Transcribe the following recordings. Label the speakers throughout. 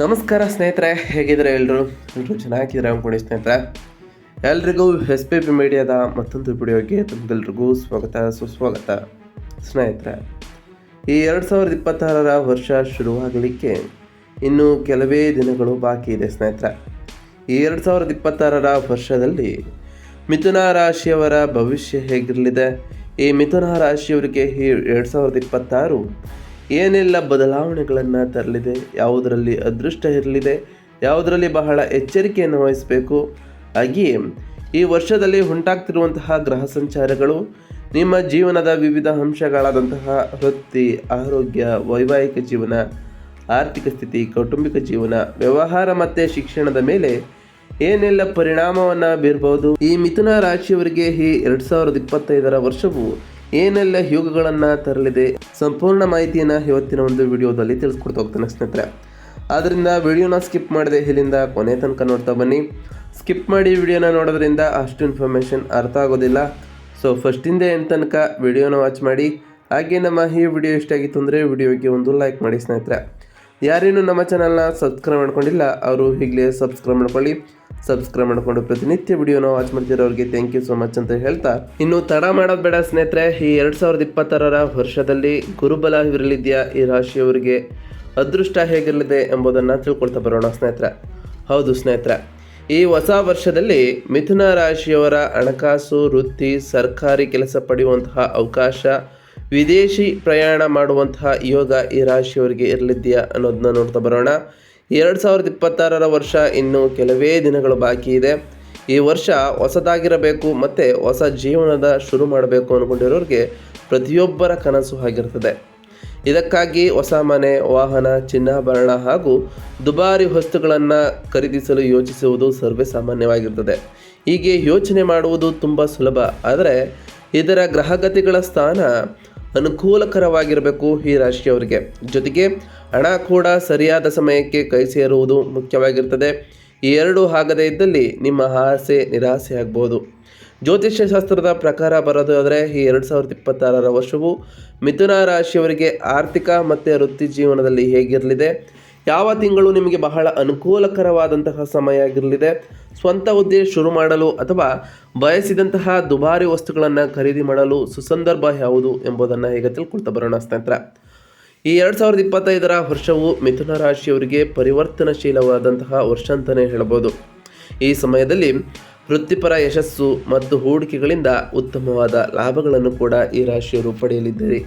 Speaker 1: ನಮಸ್ಕಾರ ಸ್ನೇಹಿತರೆ, ಹೇಗಿದ್ದಾರೆ ಎಲ್ಲರೂ ಎಲ್ಲರೂ ಚೆನ್ನಾಗಿದ್ದಾರೆ ಅಂದ್ಕೊಂಡು ಸ್ನೇಹಿತರೆ? ಎಲ್ರಿಗೂ ಎಸ್ ಪಿ ಪಿ ಮೀಡಿಯಾದ ಮತ್ತೊಂದು ವಿಡಿಯೋಗೆ ತಮಗೆಲ್ರಿಗೂ ಸ್ವಾಗತ, ಸುಸ್ವಾಗತ. ಸ್ನೇಹಿತರೆ, ಈ ಎರಡು ಸಾವಿರದ ಇಪ್ಪತ್ತಾರರ ವರ್ಷ ಶುರುವಾಗಲಿಕ್ಕೆ ಇನ್ನೂ ಕೆಲವೇ ದಿನಗಳು ಬಾಕಿ ಇದೆ ಸ್ನೇಹಿತರೆ. ಈ ಎರಡು ಸಾವಿರದ ಇಪ್ಪತ್ತಾರರ ವರ್ಷದಲ್ಲಿ ಮಿಥುನ ರಾಶಿಯವರ ಭವಿಷ್ಯ ಹೇಗಿರಲಿದೆ? ಈ ಮಿಥುನ ರಾಶಿಯವರಿಗೆ ಈ ಎರಡು ಸಾವಿರದ ಇಪ್ಪತ್ತಾರು ಏನೆಲ್ಲ ಬದಲಾವಣೆಗಳನ್ನು ತರಲಿದೆ? ಯಾವುದರಲ್ಲಿ ಅದೃಷ್ಟ ಇರಲಿದೆ? ಯಾವುದರಲ್ಲಿ ಬಹಳ ಎಚ್ಚರಿಕೆಯನ್ನು ವಹಿಸಬೇಕು? ಹಾಗೆಯೇ ಈ ವರ್ಷದಲ್ಲಿ ಉಂಟಾಗ್ತಿರುವಂತಹ ಗ್ರಹ ಸಂಚಾರಗಳು, ನಿಮ್ಮ ಜೀವನದ ವಿವಿಧ ಅಂಶಗಳಾದಂತಹ ವೃತ್ತಿ, ಆರೋಗ್ಯ, ವೈವಾಹಿಕ ಜೀವನ, ಆರ್ಥಿಕ ಸ್ಥಿತಿ, ಕೌಟುಂಬಿಕ ಜೀವನ, ವ್ಯವಹಾರ ಮತ್ತು ಶಿಕ್ಷಣದ ಮೇಲೆ ಏನೆಲ್ಲ ಪರಿಣಾಮವನ್ನು ಬೀರಬಹುದು ಈ ಮಿಥುನ ರಾಶಿಯವರಿಗೆ ಈ ಎರಡು ಸಾವಿರದ ಇಪ್ಪತ್ತೈದರ ವರ್ಷವು ಏನೆಲ್ಲ ಯೋಗಗಳನ್ನು ತರಲಿದೆ, ಸಂಪೂರ್ಣ ಮಾಹಿತಿಯನ್ನು ಇವತ್ತಿನ ಒಂದು ವಿಡಿಯೋದಲ್ಲಿ ತಿಳಿಸ್ಕೊಡ್ತಾ ಹೋಗ್ತಾನೆ ಸ್ನೇಹಿತರೆ. ಆದ್ದರಿಂದ ವಿಡಿಯೋನ ಸ್ಕಿಪ್ ಮಾಡಿದೆ ಇಲ್ಲಿಂದ ಕೊನೆ ತನಕ ನೋಡ್ತಾ ಬನ್ನಿ. ಸ್ಕಿಪ್ ಮಾಡಿ ವಿಡಿಯೋನ ನೋಡೋದ್ರಿಂದ ಅಷ್ಟು ಇನ್ಫಾರ್ಮೇಷನ್ ಅರ್ಥ ಆಗೋದಿಲ್ಲ. ಸೊ ಫಸ್ಟಿಂದ ಏನು ತನಕ ವಿಡಿಯೋನ ವಾಚ್ ಮಾಡಿ. ಹಾಗೆ ನಮ್ಮ ಈ ವಿಡಿಯೋ ಇಷ್ಟ ಆಗಿತ್ತು ಅಂದರೆ ವಿಡಿಯೋಗೆ ಒಂದು ಲೈಕ್ ಮಾಡಿ ಸ್ನೇಹಿತರೆ. ಯಾರೇನು ನಮ್ಮ ಚಾನಲ್ನ ಸಬ್ಸ್ಕ್ರೈಬ್ ಮಾಡ್ಕೊಂಡಿಲ್ಲ, ಅವರು ಈಗಲೇ ಸಬ್ಸ್ಕ್ರೈಬ್ ಮಾಡ್ಕೊಳ್ಳಿ. ಸಬ್ಸ್ಕ್ರೈಬ್ ಮಾಡ್ಕೊಂಡು ಪ್ರತಿನಿತ್ಯ ವಿಡಿಯೋನ ವಾಚ್ ಮಾಡ್ತಿರೋರಿಗೆ ಥ್ಯಾಂಕ್ ಯು ಸೋ ಮಚ್ ಅಂತ ಹೇಳ್ತಾ. ಇನ್ನು ತಡ ಮಾಡೋದು ಬೇಡ ಸ್ನೇಹಿತರೆ, ಈ ಎರಡು ಸಾವಿರದ ಇಪ್ಪತ್ತಾರರ ವರ್ಷದಲ್ಲಿ ಗುರುಬಲ ಇರಲಿದೆಯಾ ಈ ರಾಶಿಯವರಿಗೆ? ಅದೃಷ್ಟ ಹೇಗಿರಲಿದೆ ಎಂಬುದನ್ನು ತಿಳ್ಕೊಳ್ತಾ ಬರೋಣ ಸ್ನೇಹಿತರೆ. ಹೌದು ಸ್ನೇಹಿತರೆ, ಈ ಹೊಸ ವರ್ಷದಲ್ಲಿ ಮಿಥುನ ರಾಶಿಯವರ ಹಣಕಾಸು, ವೃತ್ತಿ, ಸರ್ಕಾರಿ ಕೆಲಸ ಪಡೆಯುವಂತಹ ಅವಕಾಶ ವಿದೇಶಿ ಪ್ರಯಾಣ ಮಾಡುವಂತಹ ಯೋಗ ಈ ರಾಶಿಯವರಿಗೆ ಇರಲಿದೆಯಾ ಅನ್ನೋದನ್ನ ನೋಡ್ತಾ ಬರೋಣ. ಎರಡು ಸಾವಿರದ ಇಪ್ಪತ್ತಾರರ ವರ್ಷ ಇನ್ನು ಕೆಲವೇ ದಿನಗಳು ಬಾಕಿ ಇದೆ. ಈ ವರ್ಷ ಹೊಸದಾಗಿರಬೇಕು ಮತ್ತು ಹೊಸ ಜೀವನದ ಶುರು ಮಾಡಬೇಕು ಅಂದ್ಕೊಂಡಿರೋರಿಗೆ ಪ್ರತಿಯೊಬ್ಬರ ಕನಸು ಆಗಿರ್ತದೆ ಇದಕ್ಕಾಗಿ ಹೊಸ ಮನೆ, ವಾಹನ ಚಿನ್ನಾಭರಣ ಹಾಗೂ ದುಬಾರಿ ವಸ್ತುಗಳನ್ನು ಖರೀದಿಸಲು ಯೋಚಿಸುವುದು ಸರ್ವೇ ಸಾಮಾನ್ಯವಾಗಿರ್ತದೆ. ಹೀಗೆ ಯೋಚನೆ ಮಾಡುವುದು ತುಂಬ ಸುಲಭ. ಆದರೆ ಇದರ ಗ್ರಹಗತಿಗಳ ಸ್ಥಾನ ಅನುಕೂಲಕರವಾಗಿರಬೇಕು ಈ ರಾಶಿಯವರಿಗೆ. ಜೊತೆಗೆ ಹಣ ಕೂಡ ಸರಿಯಾದ ಸಮಯಕ್ಕೆ ಕೈ ಸೇರುವುದು ಮುಖ್ಯವಾಗಿರ್ತದೆ. ಈ ಎರಡು ಆಗದೇ ಇದ್ದಲ್ಲಿ ನಿಮ್ಮ ಆಸೆ ನಿರಾಸೆ ಆಗ್ಬೋದು. ಜ್ಯೋತಿಷ್ಯ ಶಾಸ್ತ್ರದ ಪ್ರಕಾರ ಆದರೆ ಈ ಎರಡು ಸಾವಿರದ ಇಪ್ಪತ್ತಾರರ ವರ್ಷವು ಮಿಥುನ ರಾಶಿಯವರಿಗೆ ಆರ್ಥಿಕ ಮತ್ತು ವೃತ್ತಿ ಜೀವನದಲ್ಲಿ ಹೇಗಿರಲಿದೆ? ಯಾವ ತಿಂಗಳು ನಿಮಗೆ ಬಹಳ ಅನುಕೂಲಕರವಾದಂತಹ ಸಮಯ ಆಗಿರಲಿದೆ? ಸ್ವಂತ ಹುದ್ದೆ ಶುರು ಮಾಡಲು ಅಥವಾ ಬಯಸಿದಂತಹ ದುಬಾರಿ ವಸ್ತುಗಳನ್ನು ಖರೀದಿ ಮಾಡಲು ಸುಸಂದರ್ಭ ಯಾವುದು ಎಂಬುದನ್ನು ಈಗ ತಿಳ್ಕೊಳ್ತಾ ಬರೋಣ ಸ್ನೇಹಿತರ. ಈ ಎರಡು ಸಾವಿರದ ಇಪ್ಪತ್ತೈದರ ವರ್ಷವು ಮಿಥುನ ರಾಶಿಯವರಿಗೆ ಪರಿವರ್ತನಶೀಲವಾದಂತಹ ವರ್ಷ ಅಂತಲೇ ಹೇಳ್ಬೋದು. ಈ ಸಮಯದಲ್ಲಿ ವೃತ್ತಿಪರ ಯಶಸ್ಸು ಮತ್ತು ಹೂಡಿಕೆಗಳಿಂದ ಉತ್ತಮವಾದ ಲಾಭಗಳನ್ನು ಕೂಡ ಈ ರಾಶಿಯವರು ಪಡೆಯಲಿದ್ದೀರಿ.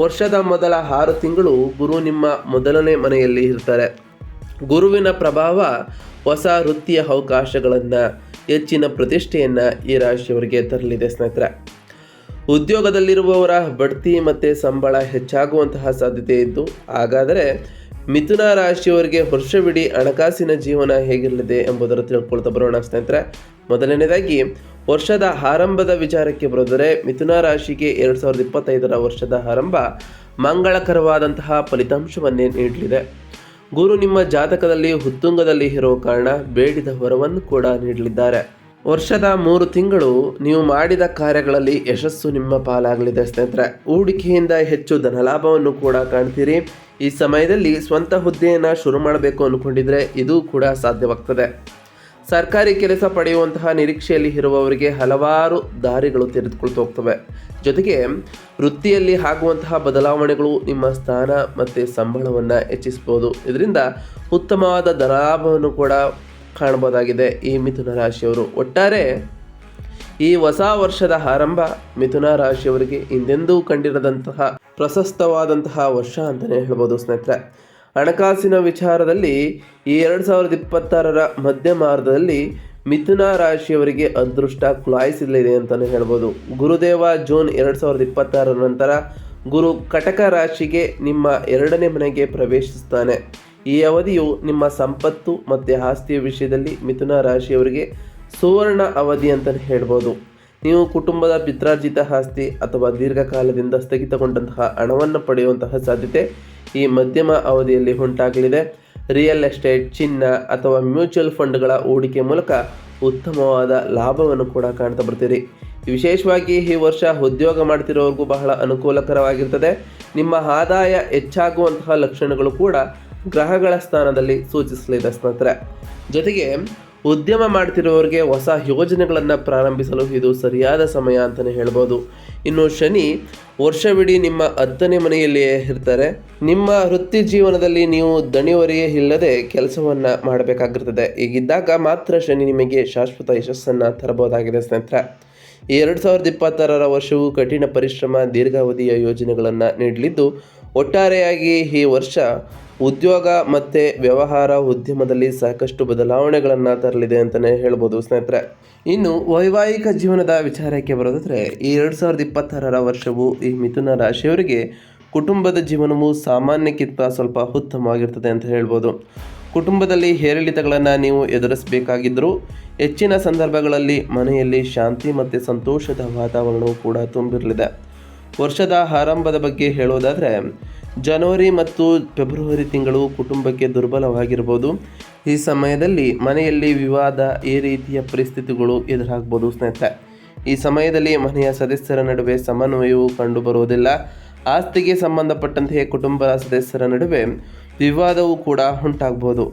Speaker 1: ವರ್ಷದ ಮೊದಲ ಆರು ತಿಂಗಳು ಗುರು ನಿಮ್ಮ ಮೊದಲನೇ ಮನೆಯಲ್ಲಿ ಇರ್ತಾರೆ ಗುರುವಿನ ಪ್ರಭಾವ ಹೊಸ ವೃತ್ತಿಯ ಅವಕಾಶಗಳನ್ನು, ಹೆಚ್ಚಿನ ಪ್ರತಿಷ್ಠೆಯನ್ನು ಈ ರಾಶಿಯವರಿಗೆ ತರಲಿದೆ ಸ್ನೇಹಿತರೆ. ಉದ್ಯೋಗದಲ್ಲಿರುವವರ ಬಡ್ತಿ ಮತ್ತು ಸಂಬಳ ಹೆಚ್ಚಾಗುವಂತಹ ಸಾಧ್ಯತೆ ಇದ್ದು, ಹಾಗಾದರೆ ಮಿಥುನ ರಾಶಿಯವರಿಗೆ ವರ್ಷವಿಡೀ ಹಣಕಾಸಿನ ಜೀವನ ಹೇಗಿರಲಿದೆ ಎಂಬುದರ ತಿಳ್ಕೊಳ್ತಾ ಬರೋಣ ಸ್ನೇಹಿತರೆ. ಮೊದಲನೇದಾಗಿ ವರ್ಷದ ಆರಂಭದ ವಿಚಾರಕ್ಕೆ ಬರೆದರೆ ಮಿಥುನ ರಾಶಿಗೆ ಎರಡು ಸಾವಿರದ ಇಪ್ಪತ್ತೈದರ ವರ್ಷದ ಆರಂಭ ಮಂಗಳಕರವಾದಂತಹ ಫಲಿತಾಂಶವನ್ನೇ ನೀಡಲಿದೆ. ಗುರು ನಿಮ್ಮ ಜಾತಕದಲ್ಲಿ ಹುತ್ತುಂಗದಲ್ಲಿ ಇರೋ ಕಾರಣ ಬೇಡಿದ ಹೊರವನ್ನು ಕೂಡ ನೀಡಲಿದ್ದಾರೆ. ವರ್ಷದ ಮೂರು ತಿಂಗಳು ನೀವು ಮಾಡಿದ ಕಾರ್ಯಗಳಲ್ಲಿ ಯಶಸ್ಸು ನಿಮ್ಮ ಪಾಲಾಗಲಿದೆ ಸ್ನೇಹಿತರೆ. ಹೂಡಿಕೆಯಿಂದ ಹೆಚ್ಚು ಧನಲಾಭವನ್ನು ಕೂಡ ಕಾಣ್ತೀರಿ. ಈ ಸಮಯದಲ್ಲಿ ಸ್ವಂತ ಹುದ್ದೆಯನ್ನು ಶುರು ಮಾಡಬೇಕು ಅಂದ್ಕೊಂಡಿದ್ರೆ ಇದು ಕೂಡ ಸಾಧ್ಯವಾಗ್ತದೆ. ಸರ್ಕಾರಿ ಕೆಲಸ ಪಡೆಯುವಂತಹ ನಿರೀಕ್ಷೆಯಲ್ಲಿ ಇರುವವರಿಗೆ ಹಲವಾರು ದಾರಿಗಳು ತೆರೆದುಕೊಳ್ತಾ ಹೋಗ್ತವೆ. ಜೊತೆಗೆ ವೃತ್ತಿಯಲ್ಲಿ ಆಗುವಂತಹ ಬದಲಾವಣೆಗಳು ನಿಮ್ಮ ಸ್ಥಾನ ಮತ್ತು ಸಂಬಳವನ್ನು ಹೆಚ್ಚಿಸ್ಬೋದು. ಇದರಿಂದ ಉತ್ತಮವಾದ ಧನಾಭವನ್ನು ಕೂಡ ಕಾಣಬಹುದಾಗಿದೆ ಈ ಮಿಥುನ ರಾಶಿಯವರು. ಒಟ್ಟಾರೆ ಈ ಹೊಸ ವರ್ಷದ ಆರಂಭ ಮಿಥುನ ರಾಶಿಯವರಿಗೆ ಹಿಂದೆಂದೂ ಕಂಡಿರದಂತಹ ಪ್ರಶಸ್ತವಾದಂತಹ ವರ್ಷ ಅಂತಲೇ ಹೇಳ್ಬೋದು ಸ್ನೇಹಿತರೆ. ಹಣಕಾಸಿನ ವಿಚಾರದಲ್ಲಿ ಈ ಎರಡು ಸಾವಿರದ ಇಪ್ಪತ್ತಾರರ ಮಧ್ಯ ಮಾರ್ಗದಲ್ಲಿ ಮಿಥುನ ರಾಶಿಯವರಿಗೆ ಅದೃಷ್ಟ ಕುಲಾಯಿಸಲಿದೆ ಅಂತಲೇ ಹೇಳ್ಬೋದು. ಗುರುದೇವ ಜೂನ್ ಎರಡು ಸಾವಿರದ ಇಪ್ಪತ್ತಾರರ ನಂತರ ಗುರು ಕಟಕ ರಾಶಿಗೆ ನಿಮ್ಮ ಎರಡನೇ ಮನೆಗೆ ಪ್ರವೇಶಿಸ್ತಾನೆ. ಈ ಅವಧಿಯು ನಿಮ್ಮ ಸಂಪತ್ತು ಮತ್ತು ಆಸ್ತಿಯ ವಿಷಯದಲ್ಲಿ ಮಿಥುನ ರಾಶಿಯವರಿಗೆ ಸುವರ್ಣ ಅವಧಿ ಅಂತಲೇ ಹೇಳ್ಬೋದು. ನೀವು ಕುಟುಂಬದ ಪಿತ್ರಾರ್ಜಿತ ಆಸ್ತಿ ಅಥವಾ ದೀರ್ಘಕಾಲದಿಂದ ಸ್ಥಗಿತಗೊಂಡಂತಹ ಹಣವನ್ನು ಪಡೆಯುವಂತಹ ಸಾಧ್ಯತೆ ಈ ಮಧ್ಯಮ ಅವಧಿಯಲ್ಲಿ ಉಂಟಾಗಲಿದೆ. ರಿಯಲ್ ಎಸ್ಟೇಟ್, ಚಿನ್ನ ಅಥವಾ ಮ್ಯೂಚುವಲ್ ಫಂಡ್ಗಳ ಹೂಡಿಕೆ ಮೂಲಕ ಉತ್ತಮವಾದ ಲಾಭವನ್ನು ಕೂಡ ಕಾಣ್ತಾ ಬರ್ತೀರಿ. ವಿಶೇಷವಾಗಿ ಈ ವರ್ಷ ಉದ್ಯೋಗ ಮಾಡ್ತಿರೋರಿಗೂ ಬಹಳ ಅನುಕೂಲಕರವಾಗಿರ್ತದೆ. ನಿಮ್ಮ ಆದಾಯ ಹೆಚ್ಚಾಗುವಂತಹ ಲಕ್ಷಣಗಳು ಕೂಡ ಗ್ರಹಗಳ ಸ್ಥಾನದಲ್ಲಿ ಸೂಚಿಸಲಿದೆ ಸ್ನೇಹಿತರೆ. ಜೊತೆಗೆ ಉದ್ಯಮ ಮಾಡ್ತಿರೋರಿಗೆ ಹೊಸ ಯೋಜನೆಗಳನ್ನು ಪ್ರಾರಂಭಿಸಲು ಇದು ಸರಿಯಾದ ಸಮಯ ಅಂತಲೇ ಹೇಳ್ಬೋದು. ಇನ್ನು ಶನಿ ವರ್ಷವಿಡೀ ನಿಮ್ಮ ಹತ್ತನೇ ಮನೆಯಲ್ಲಿಯೇ ಇರ್ತಾರೆ. ನಿಮ್ಮ ವೃತ್ತಿ ಜೀವನದಲ್ಲಿ ನೀವು ದಣಿವರಿಯೇ ಇಲ್ಲದೆ ಕೆಲಸವನ್ನು ಮಾಡಬೇಕಾಗಿರ್ತದೆ. ಹೀಗಿದ್ದಾಗ ಮಾತ್ರ ಶನಿ ನಿಮಗೆ ಶಾಶ್ವತ ಯಶಸ್ಸನ್ನು ತರಬಹುದಾಗಿದೆ ಸ್ನೇಹಿತರೆ. ಎರಡು ಸಾವಿರದ ಇಪ್ಪತ್ತಾರರ ವರ್ಷವು ಕಠಿಣ ಪರಿಶ್ರಮ, ದೀರ್ಘಾವಧಿಯ ಯೋಜನೆಗಳನ್ನು ನೀಡಲಿದ್ದು ಒಟ್ಟಾರೆಯಾಗಿ ಈ ವರ್ಷ ಉದ್ಯೋಗ ಮತ್ತು ವ್ಯವಹಾರ ಉದ್ಯಮದಲ್ಲಿ ಸಾಕಷ್ಟು ಬದಲಾವಣೆಗಳನ್ನು ತರಲಿದೆ ಅಂತಲೇ ಹೇಳ್ಬೋದು ಸ್ನೇಹಿತರೆ. ಇನ್ನು ವೈವಾಹಿಕ ಜೀವನದ ವಿಚಾರಕ್ಕೆ ಬರೋದಾದರೆ, ಈ ಎರಡು ಸಾವಿರದ ಇಪ್ಪತ್ತಾರರ ವರ್ಷವು ಈ ಮಿಥುನ ರಾಶಿಯವರಿಗೆ ಕುಟುಂಬದ ಜೀವನವು ಸಾಮಾನ್ಯಕ್ಕಿಂತ ಸ್ವಲ್ಪ ಉತ್ತಮವಾಗಿರ್ತದೆ ಅಂತ ಹೇಳ್ಬೋದು. ಕುಟುಂಬದಲ್ಲಿ ಏರಿಳಿತಗಳನ್ನು ನೀವು ಎದುರಿಸಬೇಕಾಗಿದ್ದರೂ ಹೆಚ್ಚಿನ ಸಂದರ್ಭಗಳಲ್ಲಿ ಮನೆಯಲ್ಲಿ ಶಾಂತಿ ಮತ್ತು ಸಂತೋಷದ ವಾತಾವರಣವು ಕೂಡ ತುಂಬಿರಲಿದೆ. ವರ್ಷದ ಆರಂಭದ ಬಗ್ಗೆ ಹೇಳೋದಾದರೆ, ಜನವರಿ ಮತ್ತು ಫೆಬ್ರವರಿ ತಿಂಗಳು ಕುಟುಂಬಕ್ಕೆ ದುರ್ಬಲವಾಗಿರ್ಬೋದು. ಈ ಸಮಯದಲ್ಲಿ ಮನೆಯಲ್ಲಿ ವಿವಾದ, ಈ ರೀತಿಯ ಪರಿಸ್ಥಿತಿಗಳು ಎದುರಾಗ್ಬೋದು ಸ್ನೇಹಿತರೆ. ಈ ಸಮಯದಲ್ಲಿ ಮನೆಯ ಸದಸ್ಯರ ನಡುವೆ ಸಮನ್ವಯವು ಕಂಡುಬರುವುದಿಲ್ಲ. ಆಸ್ತಿಗೆ ಸಂಬಂಧಪಟ್ಟಂತೆ ಕುಟುಂಬ ಸದಸ್ಯರ ನಡುವೆ ವಿವಾದವೂ ಕೂಡ ಉಂಟಾಗ್ಬೋದು.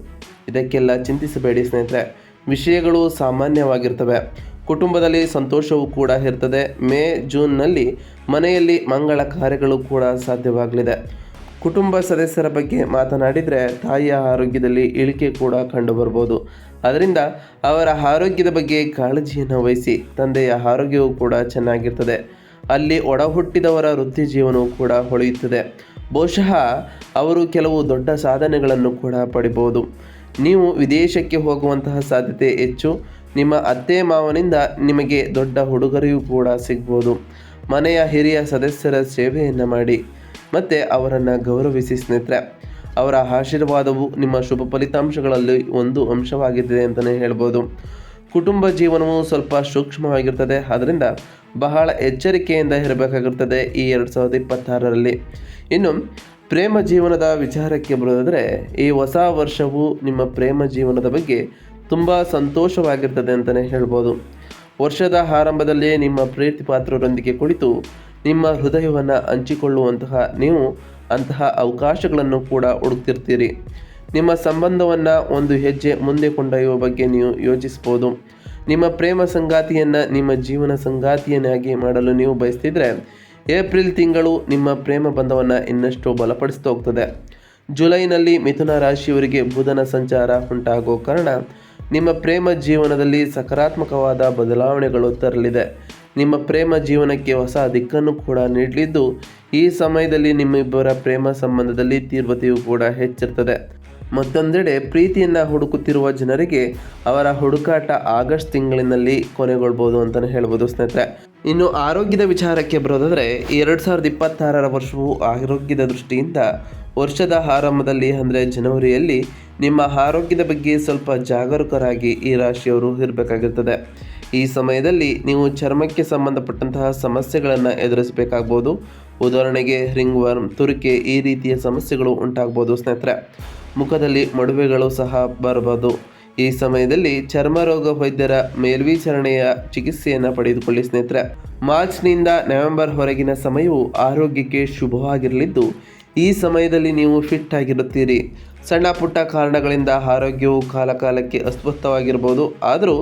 Speaker 1: ಇದಕ್ಕೆಲ್ಲ ಚಿಂತಿಸಬೇಡಿ ಸ್ನೇಹಿತರೆ. ವಿಷಯಗಳು ಸಾಮಾನ್ಯವಾಗಿರ್ತವೆ. ಕುಟುಂಬದಲ್ಲಿ ಸಂತೋಷವೂ ಕೂಡ ಇರ್ತದೆ. ಮೇ, ಜೂನ್ನಲ್ಲಿ ಮನೆಯಲ್ಲಿ ಮಂಗಳ ಕಾರ್ಯಗಳು ಕೂಡ ಸಾಧ್ಯವಾಗಲಿದೆ. ಕುಟುಂಬ ಸದಸ್ಯರ ಬಗ್ಗೆ ಮಾತನಾಡಿದರೆ ತಾಯಿಯ ಆರೋಗ್ಯದಲ್ಲಿ ಇಳಿಕೆ ಕೂಡ ಕಂಡುಬರ್ಬೋದು. ಅದರಿಂದ ಅವರ ಆರೋಗ್ಯದ ಬಗ್ಗೆ ಕಾಳಜಿಯನ್ನು ವಹಿಸಿ ತಂದೆಯ ಆರೋಗ್ಯವೂ ಕೂಡ ಚೆನ್ನಾಗಿರ್ತದೆ. ಅಲ್ಲಿ ಒಡ ಹುಟ್ಟಿದವರ ವೃತ್ತಿ ಜೀವನವು ಕೂಡ ಹೊಳೆಯುತ್ತದೆ ಬಹುಶಃ ಅವರು ಕೆಲವು ದೊಡ್ಡ ಸಾಧನೆಗಳನ್ನು ಕೂಡ ಪಡಿಬೋದು. ನೀವು ವಿದೇಶಕ್ಕೆ ಹೋಗುವಂತಹ ಸಾಧ್ಯತೆ ಹೆಚ್ಚು. ನಿಮ್ಮ ಅತ್ತೆ ಮಾವನಿಂದ ನಿಮಗೆ ದೊಡ್ಡ ಹುಡುಗರಿಯೂ ಕೂಡ ಸಿಗ್ಬೋದು. ಮನೆಯ ಹಿರಿಯ ಸದಸ್ಯರ ಸೇವೆಯನ್ನು ಮಾಡಿ. ಮತ್ತು ಅವರನ್ನು ಗೌರವಿಸಿ ಸ್ನೇಹಿತರೆ, ಅವರ ಆಶೀರ್ವಾದವು ನಿಮ್ಮ ಶುಭ ಫಲಿತಾಂಶಗಳಲ್ಲಿ ಒಂದು ಅಂಶವಾಗಿದೆ ಅಂತಲೇ ಹೇಳ್ಬೋದು. ಕುಟುಂಬ ಜೀವನವು ಸ್ವಲ್ಪ ಸೂಕ್ಷ್ಮವಾಗಿರ್ತದೆ ಆದ್ದರಿಂದ ಬಹಳ ಎಚ್ಚರಿಕೆಯಿಂದ ಇರಬೇಕಾಗಿರ್ತದೆ ಈ ಎರಡು ಸಾವಿರದ ಇಪ್ಪತ್ತಾರರಲ್ಲಿ. ಇನ್ನು, ಪ್ರೇಮ ಜೀವನದ ವಿಚಾರಕ್ಕೆ ಬರೋದಾದರೆ, ಈ ಹೊಸ ವರ್ಷವು ನಿಮ್ಮ ಪ್ರೇಮ ಜೀವನದ ಬಗ್ಗೆ ತುಂಬ ಸಂತೋಷವಾಗಿರ್ತದೆ ಅಂತಲೇ ಹೇಳ್ಬೋದು. ವರ್ಷದ ಆರಂಭದಲ್ಲಿ ನಿಮ್ಮ ಪ್ರೀತಿ ಪಾತ್ರರೊಂದಿಗೆ ಕುಳಿತು ನಿಮ್ಮ ಹೃದಯವನ್ನು ಹಂಚಿಕೊಳ್ಳುವಂತಹ ನೀವು ಅಂತಹ ಅವಕಾಶಗಳನ್ನು ಕೂಡ ಹುಡುಕ್ತಿರ್ತೀರಿ. ನಿಮ್ಮ ಸಂಬಂಧವನ್ನು ಒಂದು ಹೆಜ್ಜೆ ಮುಂದೆ ಕೊಂಡೊಯ್ಯುವ ಬಗ್ಗೆ ನೀವು ಯೋಚಿಸ್ಬೋದು. ನಿಮ್ಮ ಪ್ರೇಮ ಸಂಗಾತಿಯನ್ನು ನಿಮ್ಮ ಜೀವನ ಸಂಗಾತಿಯನ್ನಾಗಿ ಮಾಡಲು ನೀವು ಬಯಸ್ತಿದ್ರೆ ಏಪ್ರಿಲ್ ತಿಂಗಳು ನಿಮ್ಮ ಪ್ರೇಮ ಬಂಧವನ್ನು ಇನ್ನಷ್ಟು ಬಲಪಡಿಸ್ತಾ ಹೋಗ್ತದೆ. ಜುಲೈನಲ್ಲಿ ಮಿಥುನ ರಾಶಿಯವರಿಗೆ ಬುಧನ ಸಂಚಾರ ಉಂಟಾಗೋ ಕಾರಣ ನಿಮ್ಮ ಪ್ರೇಮ ಜೀವನದಲ್ಲಿ ಸಕಾರಾತ್ಮಕವಾದ ಬದಲಾವಣೆಗಳು ತರಲಿದೆ. ನಿಮ್ಮ ಪ್ರೇಮ ಜೀವನಕ್ಕೆ ಹೊಸ ದಿಕ್ಕನ್ನು ಕೂಡ ನೀಡಲಿದ್ದು, ಈ ಸಮಯದಲ್ಲಿ ನಿಮ್ಮಿಬ್ಬರ ಪ್ರೇಮ ಸಂಬಂಧದಲ್ಲಿ ತೀವ್ರತೆಯು ಕೂಡ ಹೆಚ್ಚಿರ್ತದೆ. ಮತ್ತೊಂದೆಡೆ ಪ್ರೀತಿಯನ್ನು ಹುಡುಕುತ್ತಿರುವ ಜನರಿಗೆ ಅವರ ಹುಡುಕಾಟ ಆಗಸ್ಟ್ ತಿಂಗಳಿನಲ್ಲಿ ಕೊನೆಗೊಳ್ಬೋದು ಅಂತಲೇ ಹೇಳ್ಬೋದು ಸ್ನೇಹಿತರೆ. ಇನ್ನು ಆರೋಗ್ಯದ ವಿಚಾರಕ್ಕೆ ಬರೋದಾದರೆ ಎರಡು ಸಾವಿರದ ಇಪ್ಪತ್ತಾರರ ವರ್ಷವು ಆರೋಗ್ಯದ ದೃಷ್ಟಿಯಿಂದ ವರ್ಷದ ಆರಂಭದಲ್ಲಿ ಅಂದರೆ ಜನವರಿಯಲ್ಲಿ ನಿಮ್ಮ ಆರೋಗ್ಯದ ಬಗ್ಗೆ ಸ್ವಲ್ಪ ಜಾಗರೂಕರಾಗಿ ಈ ರಾಶಿಯವರು ಇರಬೇಕಾಗಿರ್ತದೆ. ಈ ಸಮಯದಲ್ಲಿ ನೀವು ಚರ್ಮಕ್ಕೆ ಸಂಬಂಧಪಟ್ಟಂತಹ ಸಮಸ್ಯೆಗಳನ್ನು ಎದುರಿಸಬೇಕಾಗ್ಬೋದು. ಉದಾಹರಣೆಗೆ ರಿಂಗ್ ವರ್ಮ್, ತುರಿಕೆ ಈ ರೀತಿಯ ಸಮಸ್ಯೆಗಳು ಉಂಟಾಗ್ಬೋದು ಸ್ನೇಹಿತರೆ. ಮುಖದಲ್ಲಿ ಮಡುವೆಗಳು ಸಹ ಬರಬಹುದು. ಈ ಸಮಯದಲ್ಲಿ ಚರ್ಮ ರೋಗ ವೈದ್ಯರ ಮೇಲ್ವಿಚಾರಣೆಯ ಚಿಕಿತ್ಸೆಯನ್ನು ಪಡೆದುಕೊಳ್ಳಿ ಸ್ನೇಹಿತರೆ. ಮಾರ್ಚ್ನಿಂದ ನವೆಂಬರ್ ಹೊರಗಿನ ಸಮಯವು ಆರೋಗ್ಯಕ್ಕೆ ಶುಭವಾಗಿರಲಿದ್ದು ಈ ಸಮಯದಲ್ಲಿ ನೀವು ಫಿಟ್ ಆಗಿರುತ್ತೀರಿ. ಸಣ್ಣ ಪುಟ್ಟ ಕಾರಣಗಳಿಂದ ಆರೋಗ್ಯವು ಕಾಲಕಾಲಕ್ಕೆ ಅಸ್ವಸ್ಥವಾಗಿರ್ಬೋದು ಆದರೂ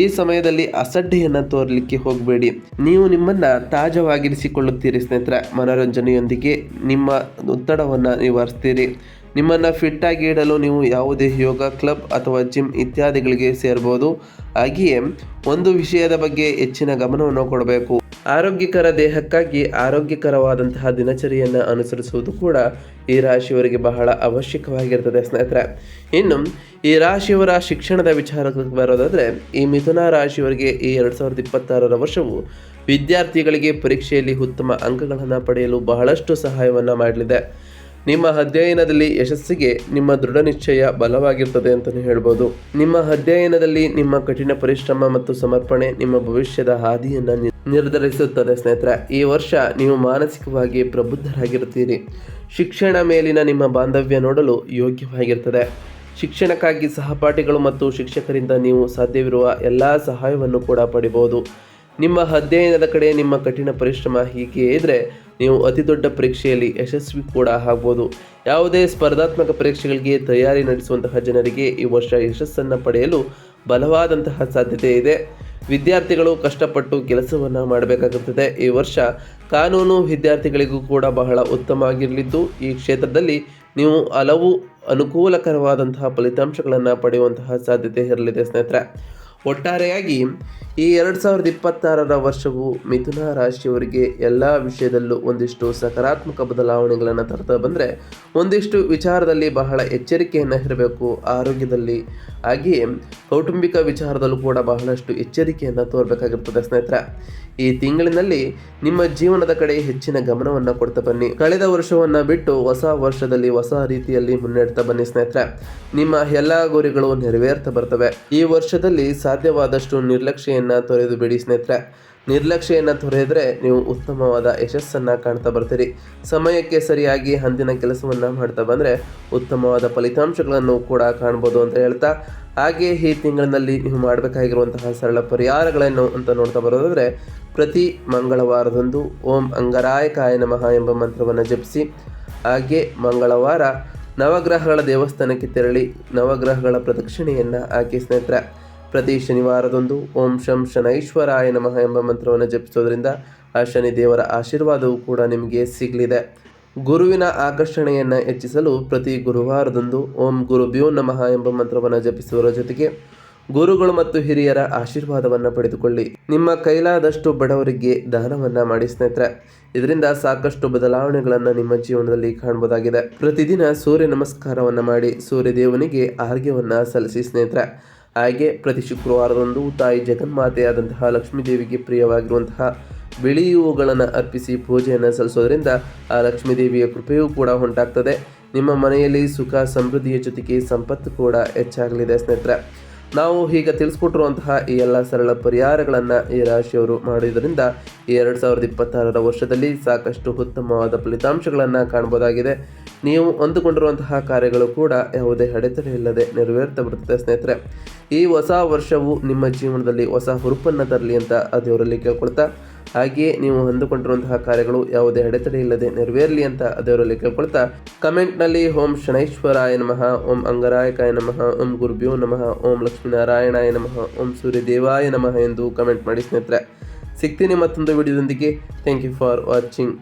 Speaker 1: ಈ ಸಮಯದಲ್ಲಿ ಅಸಡ್ಡೆಯನ್ನು ತೋರಲಿಕ್ಕೆ ಹೋಗಬೇಡಿ. ನೀವು ನಿಮ್ಮನ್ನು ತಾಜಾವಾಗಿರಿಸಿಕೊಳ್ಳುತ್ತೀರಿ ಸ್ನೇಹಿತರೆ. ಮನೋರಂಜನೆಯೊಂದಿಗೆ ನಿಮ್ಮ ಒತ್ತಡವನ್ನು ನಿವಾರಿಸ್ತೀರಿ. ನಿಮ್ಮನ್ನು ಫಿಟ್ಟಾಗಿ ಇಡಲು ನೀವು ಯಾವುದೇ ಯೋಗ ಕ್ಲಬ್ ಅಥವಾ ಜಿಮ್ ಇತ್ಯಾದಿಗಳಿಗೆ ಸೇರ್ಬೋದು. ಹಾಗೆಯೇ ಒಂದು ವಿಷಯದ ಬಗ್ಗೆ ಹೆಚ್ಚಿನ ಗಮನವನ್ನು ಕೊಡಬೇಕು. ಆರೋಗ್ಯಕರ ದೇಹಕ್ಕಾಗಿ ಆರೋಗ್ಯಕರವಾದಂತಹ ದಿನಚರಿಯನ್ನು ಅನುಸರಿಸುವುದು ಕೂಡ ಈ ರಾಶಿಯವರಿಗೆ ಬಹಳ ಅವಶ್ಯಕವಾಗಿರ್ತದೆ ಸ್ನೇಹಿತರೆ. ಇನ್ನು ಈ ರಾಶಿಯವರ ಶಿಕ್ಷಣದ ವಿಚಾರಕ್ಕೆ ಬರೋದಾದರೆ, ಈ ಮಿಥುನ ರಾಶಿಯವರಿಗೆ ಈ ಎರಡು ಸಾವಿರದ ಇಪ್ಪತ್ತಾರರ ವರ್ಷವು ವಿದ್ಯಾರ್ಥಿಗಳಿಗೆ ಪರೀಕ್ಷೆಯಲ್ಲಿ ಉತ್ತಮ ಅಂಕಗಳನ್ನು ಪಡೆಯಲು ಬಹಳಷ್ಟು ಸಹಾಯವನ್ನು ಮಾಡಲಿದೆ. ನಿಮ್ಮ ಅಧ್ಯಯನದಲ್ಲಿ ಯಶಸ್ಸಿಗೆ ನಿಮ್ಮ ದೃಢ ನಿಶ್ಚಯ ಬಲವಾಗಿರ್ತದೆ ಅಂತಲೇ ಹೇಳ್ಬೋದು. ನಿಮ್ಮ ಅಧ್ಯಯನದಲ್ಲಿ ನಿಮ್ಮ ಕಠಿಣ ಪರಿಶ್ರಮ ಮತ್ತು ಸಮರ್ಪಣೆ ನಿಮ್ಮ ಭವಿಷ್ಯದ ಹಾದಿಯನ್ನು ನಿರ್ಧರಿಸುತ್ತದೆ ಸ್ನೇಹಿತರೆ. ಈ ವರ್ಷ ನೀವು ಮಾನಸಿಕವಾಗಿ ಪ್ರಬುದ್ಧರಾಗಿರುತ್ತೀರಿ ಶಿಕ್ಷಣ ಮೇಲಿನ ನಿಮ್ಮ ಬಾಂಧವ್ಯ ನೋಡಲು ಯೋಗ್ಯವಾಗಿರ್ತದೆ. ಶಿಕ್ಷಣಕ್ಕಾಗಿ ಸಹಪಾಠಿಗಳು ಮತ್ತು ಶಿಕ್ಷಕರಿಂದ ನೀವು ಸಾಧ್ಯವಿರುವ ಎಲ್ಲ ಸಹಾಯವನ್ನು ಕೂಡ ಪಡಿಬೋದು. ನಿಮ್ಮ ಅಧ್ಯಯನದ ಕಡೆ ನಿಮ್ಮ ಕಠಿಣ ಪರಿಶ್ರಮ ಹೀಗೆ ಇದ್ದರೆ ನೀವು ಅತಿ ದೊಡ್ಡ ಪರೀಕ್ಷೆಯಲ್ಲಿ ಯಶಸ್ವಿ ಕೂಡ ಆಗ್ಬೋದು. ಯಾವುದೇ ಸ್ಪರ್ಧಾತ್ಮಕ ಪರೀಕ್ಷೆಗಳಿಗೆ ತಯಾರಿ ನಡೆಸುವಂತಹ ಜನರಿಗೆ ಈ ವರ್ಷ ಯಶಸ್ಸನ್ನು ಪಡೆಯಲು ಬಲವಾದಂತಹ ಸಾಧ್ಯತೆ ಇದೆ. ವಿದ್ಯಾರ್ಥಿಗಳು ಕಷ್ಟಪಟ್ಟು ಕೆಲಸವನ್ನು ಮಾಡಬೇಕಾಗುತ್ತದೆ. ಈ ವರ್ಷ ಕಾನೂನು ವಿದ್ಯಾರ್ಥಿಗಳಿಗೂ ಕೂಡ ಬಹಳ ಉತ್ತಮವಾಗಿರಲಿದ್ದು ಈ ಕ್ಷೇತ್ರದಲ್ಲಿ ನೀವು ಹಲವು ಅನುಕೂಲಕರವಾದಂತಹ ಫಲಿತಾಂಶಗಳನ್ನು ಪಡೆಯುವಂತಹ ಸಾಧ್ಯತೆ ಇರಲಿದೆ ಸ್ನೇಹಿತರೆ. ಒಟ್ಟಾರೆಯಾಗಿ ಈ ಎರಡು ಸಾವಿರದ ಇಪ್ಪತ್ತಾರರ ವರ್ಷವು ಮಿಥುನ ರಾಶಿಯವರಿಗೆ ಎಲ್ಲ ವಿಷಯದಲ್ಲೂ ಒಂದಿಷ್ಟು ಸಕಾರಾತ್ಮಕ ಬದಲಾವಣೆಗಳನ್ನು ತರ್ತಾ ಬಂದರೆ ಒಂದಿಷ್ಟು ವಿಚಾರದಲ್ಲಿ ಬಹಳ ಎಚ್ಚರಿಕೆಯನ್ನು ಇರಬೇಕು. ಆರೋಗ್ಯದಲ್ಲಿ ಹಾಗೆಯೇ ಕೌಟುಂಬಿಕ ವಿಚಾರದಲ್ಲೂ ಕೂಡ ಬಹಳಷ್ಟು ಎಚ್ಚರಿಕೆಯನ್ನು ತೋರಬೇಕಾಗಿರ್ತದೆ ಸ್ನೇಹಿತರೆ. ಈ ತಿಂಗಳಿನಲ್ಲಿ ನಿಮ್ಮ ಜೀವನದ ಕಡೆ ಹೆಚ್ಚಿನ ಗಮನವನ್ನು ಕೊಡ್ತಾ ಬನ್ನಿ. ಕಳೆದ ವರ್ಷವನ್ನ ಬಿಟ್ಟು ಹೊಸ ವರ್ಷದಲ್ಲಿ ಹೊಸ ರೀತಿಯಲ್ಲಿ ಮುನ್ನಡೆತಾ ಬನ್ನಿ ಸ್ನೇಹಿತರೆ. ನಿಮ್ಮ ಎಲ್ಲ ಗುರಿಗಳು ನೆರವೇರ್ತಾ ಬರ್ತವೆ. ಈ ವರ್ಷದಲ್ಲಿ ಸಾಧ್ಯವಾದಷ್ಟು ನಿರ್ಲಕ್ಷ್ಯೆಯನ್ನ ತೊರೆದು ಬಿಡಿ ಸ್ನೇಹಿತರೆ. ನಿರ್ಲಕ್ಷ್ಯೆಯನ್ನು ತೊರೆದರೆ ನೀವು ಉತ್ತಮವಾದ ಯಶಸ್ಸನ್ನು ಕಾಣ್ತಾ ಬರ್ತೀರಿ. ಸಮಯಕ್ಕೆ ಸರಿಯಾಗಿ ಅಂದಿನ ಕೆಲಸವನ್ನು ಮಾಡ್ತಾ ಬಂದರೆ ಉತ್ತಮವಾದ ಫಲಿತಾಂಶಗಳನ್ನು ಕೂಡ ಕಾಣ್ಬೋದು ಅಂತ ಹೇಳ್ತಾ, ಹಾಗೆ ಈ ತಿಂಗಳಿನಲ್ಲಿ ನೀವು ಮಾಡಬೇಕಾಗಿರುವಂತಹ ಸರಳ ಪರಿಹಾರಗಳನ್ನು ಅಂತ ನೋಡ್ತಾ ಬರೋದಾದರೆ, ಪ್ರತಿ ಮಂಗಳವಾರದಂದು ಓಂ ಅಂಗರಾಯಕಾಯ ನಮಃ ಎಂಬ ಮಂತ್ರವನ್ನು ಜಪಿಸಿ, ಹಾಗೆ ಮಂಗಳವಾರ ನವಗ್ರಹಗಳ ದೇವಸ್ಥಾನಕ್ಕೆ ತೆರಳಿ ನವಗ್ರಹಗಳ ಪ್ರದಕ್ಷಿಣೆಯನ್ನು ಹಾಕಿ ಸ್ನೇಹಿತರೆ. ಪ್ರತಿ ಶನಿವಾರದಂದು ಓಂ ಶಂ ಶನೈಶ್ವರಾಯ ನಮಃ ಎಂಬ ಮಂತ್ರವನ್ನು ಜಪಿಸೋದ್ರಿಂದ ಆ ಶನಿ ದೇವರ ಆಶೀರ್ವಾದವು ಕೂಡ ನಿಮಗೆ ಸಿಗಲಿದೆ. ಗುರುವಿನ ಆಕರ್ಷಣೆಯನ್ನು ಹೆಚ್ಚಿಸಲು ಪ್ರತಿ ಗುರುವಾರದಂದು ಓಂ ಗುರುಭ್ಯೋ ನಮಃ ಎಂಬ ಮಂತ್ರವನ್ನು ಜಪಿಸುವುದರ ಜೊತೆಗೆ ಗುರುಗಳು ಮತ್ತು ಹಿರಿಯರ ಆಶೀರ್ವಾದವನ್ನು ಪಡೆದುಕೊಳ್ಳಿ. ನಿಮ್ಮ ಕೈಲಾದಷ್ಟು ಬಡವರಿಗೆ ದಾನವನ್ನು ಮಾಡಿ ಸ್ನೇಹಿತರೆ. ಇದರಿಂದ ಸಾಕಷ್ಟು ಬದಲಾವಣೆಗಳನ್ನು ನಿಮ್ಮ ಜೀವನದಲ್ಲಿ ಕಾಣಬಹುದಾಗಿದೆ. ಪ್ರತಿದಿನ ಸೂರ್ಯ ನಮಸ್ಕಾರವನ್ನು ಮಾಡಿ ಸೂರ್ಯ ದೇವನಿಗೆ ಸಲ್ಲಿಸಿ ಸ್ನೇಹಿತರೆ. ಹಾಗೆ ಪ್ರತಿ ಶುಕ್ರವಾರದಂದು ತಾಯಿ ಜಗನ್ಮಾತೆಯಾದಂತಹ ಲಕ್ಷ್ಮೀದೇವಿಗೆ ಪ್ರಿಯವಾಗಿರುವಂತಹ ಬಿಳಿ ಹೂವುಗಳನ್ನು ಅರ್ಪಿಸಿ ಪೂಜೆಯನ್ನು ಸಲ್ಲಿಸೋದ್ರಿಂದ ಆ ಲಕ್ಷ್ಮೀದೇವಿಯ ಕೃಪೆಯೂ ಕೂಡ ಉಂಟಾಗ್ತದೆ. ನಿಮ್ಮ ಮನೆಯಲ್ಲಿ ಸುಖ, ಸಮೃದ್ಧಿಯ ಜೊತೆಗೆ ಸಂಪತ್ತು ಕೂಡ ಹೆಚ್ಚಾಗಲಿದೆ ಸ್ನೇಹಿತರೆ. ನಾವು ಈಗ ತಿಳಿಸ್ಕೊಟ್ಟಿರುವಂತಹ ಈ ಎಲ್ಲ ಸರಳ ಪರಿಹಾರಗಳನ್ನು ಈ ರಾಶಿಯವರು ಮಾಡಿದ್ದರಿಂದ ಈ ಎರಡು ಸಾವಿರದ ಇಪ್ಪತ್ತಾರರ ವರ್ಷದಲ್ಲಿ ಸಾಕಷ್ಟು ಉತ್ತಮವಾದ ಫಲಿತಾಂಶಗಳನ್ನು ಕಾಣ್ಬೋದಾಗಿದೆ. ನೀವು ಅಂದುಕೊಂಡಿರುವಂತಹ ಕಾರ್ಯಗಳು ಕೂಡ ಯಾವುದೇ ಅಡೆತಡೆ ಇಲ್ಲದೆ ನೆರವೇರ್ತಾ ಬರುತ್ತದೆ ಸ್ನೇಹಿತರೆ. ಈ ಹೊಸ ವರ್ಷವು ನಿಮ್ಮ ಜೀವನದಲ್ಲಿ ಹೊಸ ಹುರುಪನ್ನು ತರಲಿ ಅಂತ ಆ ದೇವರಲ್ಲಿ ಕೇಳ್ಕೊಳ್ತಾ, ಹಾಗೆಯೇ ನೀವು ಹೊಂದಿಕೊಂಡಿರುವಂತಹ ಕಾರ್ಯಗಳು ಯಾವುದೇ ಅಡೆತಡೆ ಇಲ್ಲದೆ ನೆರವೇರಲಿ ಅಂತ ದೇವರಲ್ಲಿ ಕೇಳ್ಕೊಳ್ತಾ, ಕಮೆಂಟ್ನಲ್ಲಿ ಓಂ ಶನೈಶ್ವರಾಯ ನಮಃ, ಓಂ ಅಂಗರಾಯಕಾಯ ನಮಃ, ಓಂ ಗುರುಭ್ಯೋ ನಮಃ, ಓಂ ಲಕ್ಷ್ಮೀನಾರಾಯಣಾಯ ನಮಃ, ಓಂ ಸೂರ್ಯದೇವಾಯ ನಮಃ ಎಂದು ಕಮೆಂಟ್ ಮಾಡಿ ಸ್ನೇಹಿತರೆ. ಸಿಗ್ತೀನಿ ಮತ್ತೊಂದು ವಿಡಿಯೋದೊಂದಿಗೆ. Thank you for watching